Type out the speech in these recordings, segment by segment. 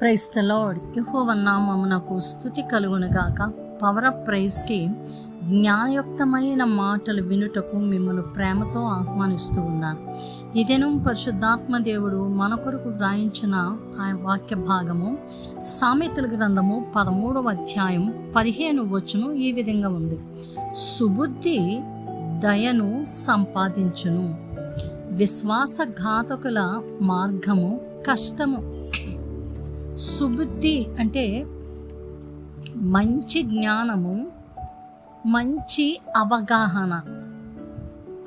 Price the lord. యహోవ నామమునకు స్థుతి కలుగునుగాక పవర్ ఆఫ్ ప్రైజ్కి జ్ఞానయుక్తమైన మాటలు వినుటకు మిమ్మల్ని ప్రేమతో ఆహ్వానిస్తూ ఉన్నాను. ఇదేను పరిశుద్ధాత్మ దేవుడు మన కొరకు వ్రాయించిన ఆ వాక్య భాగము సామెతల గ్రంథము పదమూడవ అధ్యాయం పదిహేను వచ్చును ఈ విధంగా ఉంది. సుబుద్ధి దయను సంపాదించును. విశ్వాసఘాతకుల మార్గము కష్టము. సుబుద్ధి అంటే మంచి జ్ఞానము మంచి అవగాహన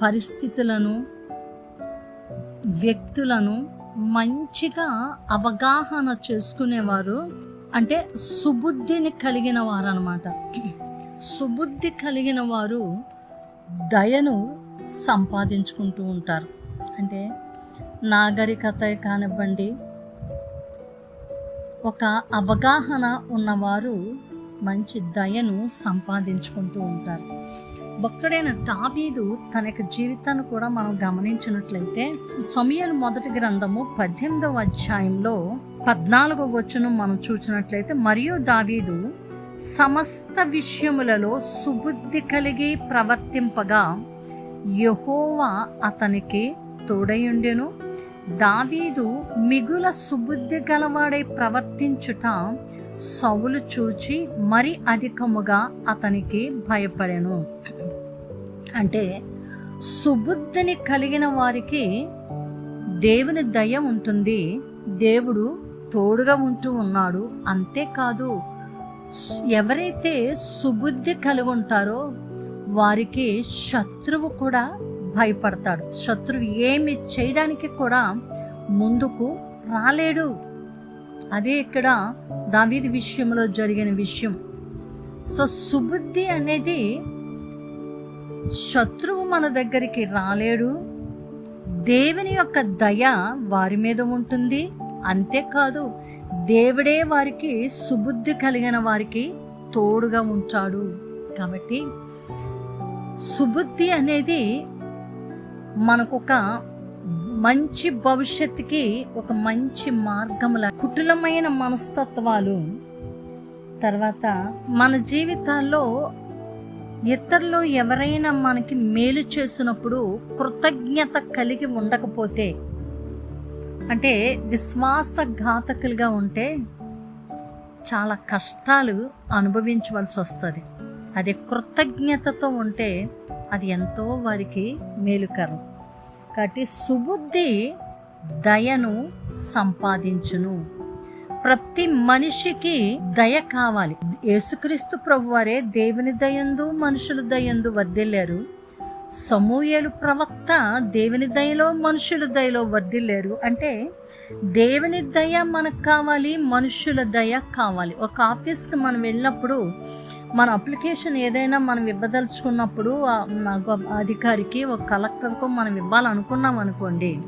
పరిస్థితులను వ్యక్తులను మంచిగా అవగాహన చేసుకునేవారు. అంటే సుబుద్ధిని కలిగిన వారు అనమాట సుబుద్ధి కలిగిన వారు దయను సంపాదించుకుంటూ ఉంటారు. అంటే నాగరికత కానివ్వండి ఒక అవగాహన ఉన్నవారు మంచి దయను సంపాదించుకుంటూ ఉంటారు. ఒక్కడైన దావీదు తన యొక్క జీవితాన్ని కూడా మనం గమనించినట్లయితే సమయలు మొదటి గ్రంథము పద్దెనిమిదవ అధ్యాయంలో పద్నాలుగవ వచ్చును మనం చూసినట్లయితే మరియు దావీదు సమస్త విషయములలో సుబుద్ధి కలిగి ప్రవర్తింపగా యహోవా అతనికి తోడయుండెను దావీదు మిగుల సుబుద్ధి గలవాడై ప్రవర్తించుట సవులు చూచి మరి అధికముగా అతనికి భయపడెను. అంటే సుబుద్ధిని కలిగిన వారికి దేవుని దయ ఉంటుంది దేవుడు తోడుగా ఉంటూ ఉన్నాడు. అంతేకాదు ఎవరైతే సుబుద్ధి కలిగి ఉంటారో వారికి శత్రువు కూడా భయపడతాడు. శత్రువు ఏమి చేయడానికి కూడా ముందుకు రాలేడు. అదే ఇక్కడ దావీది విషయంలో జరిగిన విషయం. సో సుబుద్ధి అనేది శత్రువు మన దగ్గరికి రాలేడు. దేవుని యొక్క దయ వారి మీద ఉంటుంది. అంతేకాదు దేవుడే వారికి సుబుద్ధి కలిగిన వారికి తోడుగా ఉంటాడు. కాబట్టి సుబుద్ధి అనేది మనకొక మంచి భవిష్యత్తుకి ఒక మంచి మార్గముల కుటిలమైన మనస్తత్వాలు తర్వాత మన జీవితాల్లో ఇతరులు ఎవరైనా మనకి మేలు చేసినప్పుడు కృతజ్ఞత కలిగి ఉండకపోతే అంటే విశ్వాసఘాతకులుగా ఉంటే చాలా కష్టాలు అనుభవించవలసి వస్తుంది. అదే కృతజ్ఞతతో ఉంటే అది ఎంతో వారికి మేలుకరం. కాబట్టి సుబుద్ధి దయను సంపాదించును. ప్రతి మనిషికి దయ కావాలి. యేసుక్రీస్తు ప్రభువారే దేవుని దయందు మనుషుల దయందు వర్దిల్లారు సమూయేలు ప్రవక్త దేవుని దయలో మనుషుల దయలో వర్ధిల్లేరు. అంటే దేవుని దయ మనకు కావాలి మనుషుల దయ కావాలి. ఒక ఆఫీస్కి మనం వెళ్ళినప్పుడు మన అప్లికేషన్ ఏదైనా మనం ఇవ్వదలుచుకున్నప్పుడు నాకు అధికారికి ఒక కలెక్టర్కు మనం ఇవ్వాలనుకున్నాం అనుకోండి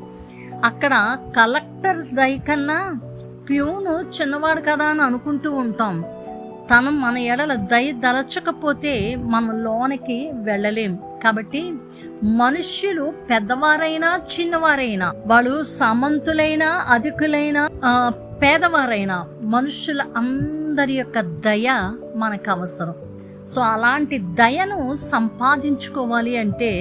అక్కడ కలెక్టర్ దయ కన్నా ప్యూను చిన్నవాడు కదా అని అనుకుంటూ ఉంటాం. తను మన ఎడల దయ దలచకపోతే మనం లోనికి వెళ్ళలేం. కాబట్టి మనుష్యులు పెద్దవారైనా చిన్నవారైనా వాళ్ళు సామంతులైనా అధికులైనా పేదవారైనా మనుషుల అందరి యొక్క దయ మనకు అవసరం. సో అలాంటి దయను సంపాదించుకోవాలి అంటే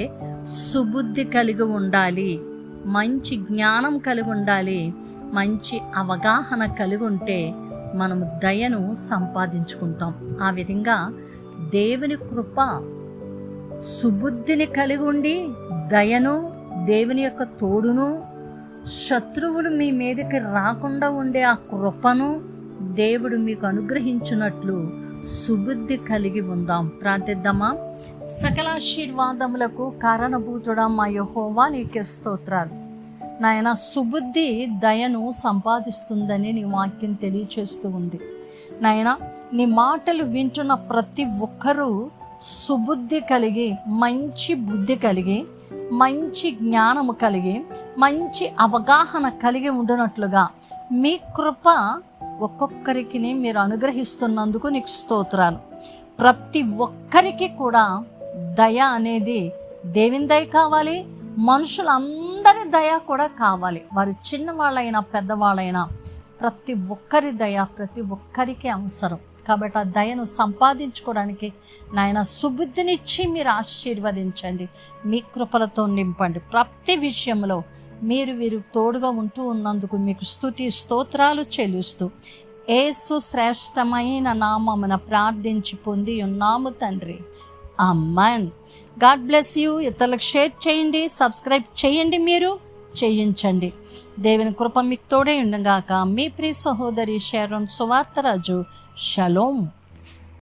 సుబుద్ధి కలిగి ఉండాలి మంచి జ్ఞానం కలిగి ఉండాలి మంచి అవగాహన కలిగి ఉంటే మనము దయను సంపాదించుకుంటాం. ఆ విధంగా దేవుని కృప సుబుద్ధిని కలిగి ఉండి దయను దేవుని యొక్క తోడును శత్రువులు మీ మీదకి రాకుండా ఉండే ఆ కృపను దేవుడు మీకు అనుగ్రహించినట్లు సుబుద్ధి కలిగి ఉందాం. ప్రార్థిద్దామా? సకలాశీర్వాదములకు కారణభూతుడా మా యహోవా నీకే స్తోత్రాలు. నాయన సుబుద్ధి దయను సంపాదిస్తుందని నీ వాక్యం తెలియచేస్తూ ఉంది. నాయన నీ మాటలు వింటున్న ప్రతి ఒక్కరూ సుబుద్ధి కలిగి మంచి బుద్ధి కలిగి మంచి జ్ఞానము కలిగి మంచి అవగాహన కలిగి ఉండునట్లుగా మీ కృప ఒక్కొక్కరికి మీరు అనుగ్రహిస్తున్నందుకు నీకు స్తోత్రాలు. ప్రతి ఒక్కరికి కూడా దయ అనేది దేవుని దయ కావాలి? మనుషులందరి దయ కూడా కావాలి. వారు చిన్నవాళ్ళైనా పెద్దవాళ్ళైనా ప్రతి ఒక్కరి దయ ప్రతి ఒక్కరికి అవసరం. కాబట్టి ఆ దయను సంపాదించుకోవడానికి నాయన సుబుద్ధినిచ్చి మీరు ఆశీర్వదించండి. మీ కృపలతో నింపండి. ప్రతి విషయంలో మీరు వీరు తోడుగా ఉంటూ ఉన్నందుకు మీకు స్థుతి స్తోత్రాలు చెల్లిస్తూ ఏసు శ్రేష్టమైన నామమున ప్రార్థించి పొంది ఉన్నాము తండ్రి. Amen God bless you. ఇతరులకు షేర్ చేయండి సబ్స్క్రైబ్ చేయండి మీరు. చేయించండి. దేవుని కృప మీకు తోడే ఉండగాక. మీ ప్రియ సహోదరి షారోన్ సువార్తరాజు షలోం.